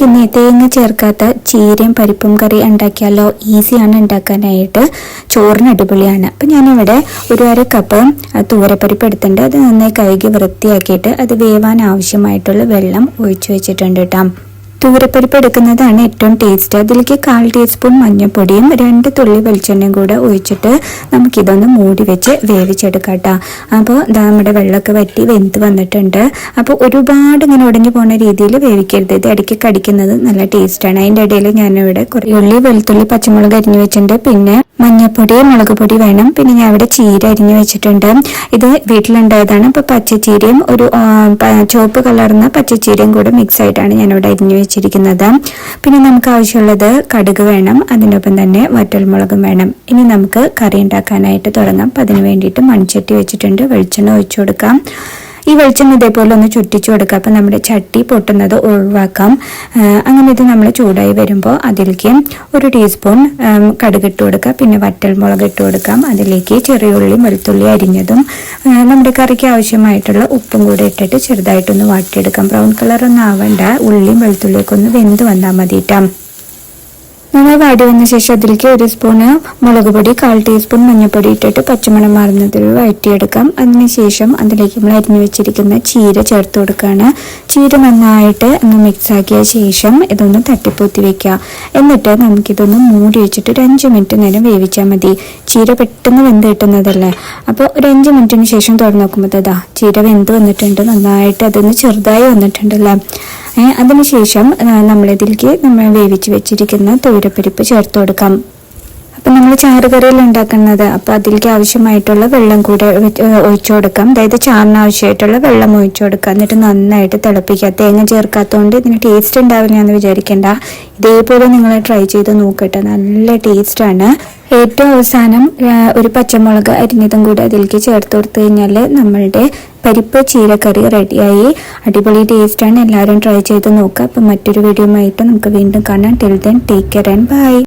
നമുക്കിന്ന് തേങ്ങ ചേർക്കാത്ത ചീരയും പരിപ്പും കറി ഉണ്ടാക്കിയാലോ? ഈസിയാണ് ഉണ്ടാക്കാനായിട്ട്. ചോറിന് അടിപൊളിയാണ്. അപ്പം ഞാനിവിടെ ഒരു അര കപ്പ് തൂരപ്പരിപ്പ് എടുത്തിട്ടുണ്ട്. അത് നന്നായി കഴുകി വൃത്തിയാക്കിയിട്ട് അത് വേവാൻ ആവശ്യമായിട്ടുള്ള വെള്ളം ഒഴിച്ചു വെച്ചിട്ടുണ്ട് കേട്ടോ. തൂരപ്പരിപ്പ് എടുക്കുന്നതാണ് ഏറ്റവും ടേസ്റ്റ് അതിലേക്ക് കാൽ ടീസ്പൂൺ മഞ്ഞൾപ്പൊടിയും രണ്ട് തുള്ളി വെളിച്ചെണ്ണയും കൂടെ ഒഴിച്ചിട്ട് നമുക്കിതൊന്ന് മൂടി വെച്ച് വേവിച്ചെടുക്കാം കേട്ടോ അപ്പോൾ നമ്മുടെ വെള്ളമൊക്കെ വറ്റി വെന്ത് വന്നിട്ടുണ്ട്. അപ്പോൾ ഒരുപാട് ഇങ്ങനെ ഉടഞ്ഞു പോകുന്ന രീതിയിൽ വേവിക്കരുത്. ഇത് ഇടയ്ക്ക് കടിക്കുന്നത് നല്ല ടേസ്റ്റാണ് അതിന്റെ ഇടയിൽ ഞാനിവിടെ കുറേ ഉള്ളി വെളുത്തുള്ളി പച്ചമുളക് അരിഞ്ഞു വെച്ചിട്ടുണ്ട്. പിന്നെ മഞ്ഞൾപ്പൊടി മുളക് പൊടി വേണം. പിന്നെ ഞാൻ ഇവിടെ ചീര അരിഞ്ഞു വെച്ചിട്ടുണ്ട്. ഇത് വീട്ടിലുണ്ടായതാണ്. ഇപ്പോൾ പച്ചച്ചീരയും ഒരു ചുവപ്പ് കളർന്ന പച്ചച്ചീരയും കൂടെ മിക്സ് ആയിട്ടാണ് ഞാനിവിടെ അരിഞ്ഞു വെച്ചിരിക്കുന്നത്. പിന്നെ നമുക്ക് ആവശ്യമുള്ളത് കടുക് വേണം. അതിനൊപ്പം തന്നെ വറ്റൽമുളകും വേണം. ഇനി നമുക്ക് കറി ഉണ്ടാക്കാനായിട്ട് തുടങ്ങാം. അപ്പം അതിന് വേണ്ടിയിട്ട് മൺചട്ടി വെച്ചിട്ടുണ്ട്. വെളിച്ചെണ്ണ ഒഴിച്ചു കൊടുക്കാം. ഈ വെളിച്ചെണ്ണ ഇതേപോലെ ഒന്ന് ചുറ്റിച്ചു കൊടുക്കുക. അപ്പം നമ്മുടെ ചട്ടി പൊട്ടുന്നത് ഒഴിവാക്കാം. അങ്ങനെ ഇത് നമ്മൾ ചൂടായി വരുമ്പോൾ അതിലേക്ക് ഒരു ടീസ്പൂൺ കടുക് ഇട്ട് കൊടുക്കുക. പിന്നെ വറ്റൽ മുളക് ഇട്ട് കൊടുക്കാം. അതിലേക്ക് ചെറിയ ഉള്ളി വെളുത്തുള്ളി അരിഞ്ഞതും നമ്മുടെ കറിക്ക് ആവശ്യമായിട്ടുള്ള ഉപ്പും കൂടെ ഇട്ടിട്ട് ചെറുതായിട്ടൊന്ന് വാട്ടിയെടുക്കാം. ബ്രൗൺ കളറൊന്നും ആവണ്ട. ഉള്ളിയും വെളുത്തുള്ളിയൊക്കെ ഒന്ന് വെന്ത് വന്നാൽ മതി നമ്മൾ വാടി വന്ന ശേഷം അതിലേക്ക് ഒരു സ്പൂണ് മുളക് പൊടി കാൽ ടീസ്പൂൺ മഞ്ഞൾപ്പൊടി ഇട്ടിട്ട് പച്ചമണം മാറുന്നതിൽ വഴറ്റിയെടുക്കാം. അതിനുശേഷം അതിലേക്ക് നമ്മൾ അരിഞ്ഞു വെച്ചിരിക്കുന്ന ചീര ചേർത്ത് കൊടുക്കുകയാണ് ചീര നന്നായിട്ട് ഒന്ന് മിക്സ് ആക്കിയ ശേഷം ഇതൊന്ന് തട്ടിപ്പൂത്തി വെക്കുക. എന്നിട്ട് നമുക്കിതൊന്ന് മൂടി വെച്ചിട്ട് ഒരു അഞ്ച് മിനിറ്റ് നേരം വേവിച്ചാൽ മതി. ചീര പെട്ടെന്ന് വെന്ത് കിട്ടുന്നതല്ലേ? അപ്പോൾ ഒരു അഞ്ച് മിനിറ്റിന് ശേഷം തുറന്നു നോക്കുമ്പോൾ ദാ ചീര വെന്ത് വന്നിട്ടുണ്ട്. നന്നായിട്ട് അതൊന്ന് ചെറുതായി വന്നിട്ടുണ്ടല്ലേ? അതിനുശേഷം നമ്മളിതിലേക്ക് നമ്മൾ വേവിച്ച് വെച്ചിരിക്കുന്ന തോരപ്പരിപ്പ് ചേർത്ത് കൊടുക്കാം. അപ്പം നമ്മൾ ചാറുകറിയിൽ ഉണ്ടാക്കുന്നത് അപ്പോൾ അതിലേക്ക് ആവശ്യമായിട്ടുള്ള വെള്ളം കൂടെ ഒഴിച്ചു കൊടുക്കാം. അതായത് ചാറിന് ആവശ്യമായിട്ടുള്ള വെള്ളം ഒഴിച്ചു കൊടുക്കുക എന്നിട്ട് നന്നായിട്ട് തിളപ്പിക്കുക തേങ്ങ ചേർക്കാത്തതുകൊണ്ട് ഇതിന് ടേസ്റ്റ് ഉണ്ടാവില്ല എന്ന് വിചാരിക്കേണ്ട. ഇതേപോലെ നിങ്ങൾ ട്രൈ ചെയ്ത് നോക്കട്ടെ. നല്ല ടേസ്റ്റാണ് ഏറ്റവും അവസാനം ഒരു പച്ചമുളക് അരിഞ്ഞതും കൂടി അതിലേക്ക് ചേർത്ത് കൊടുത്തു കഴിഞ്ഞാൽ നമ്മളുടെ പരിപ്പ് ചീരക്കറി റെഡിയായി. അടിപൊളി ടേസ്റ്റാണ്. എല്ലാവരും ട്രൈ ചെയ്ത് നോക്കുക അപ്പം മറ്റൊരു വീഡിയോ ആയിട്ട് നമുക്ക് വീണ്ടും കാണാം. Till then take care and bye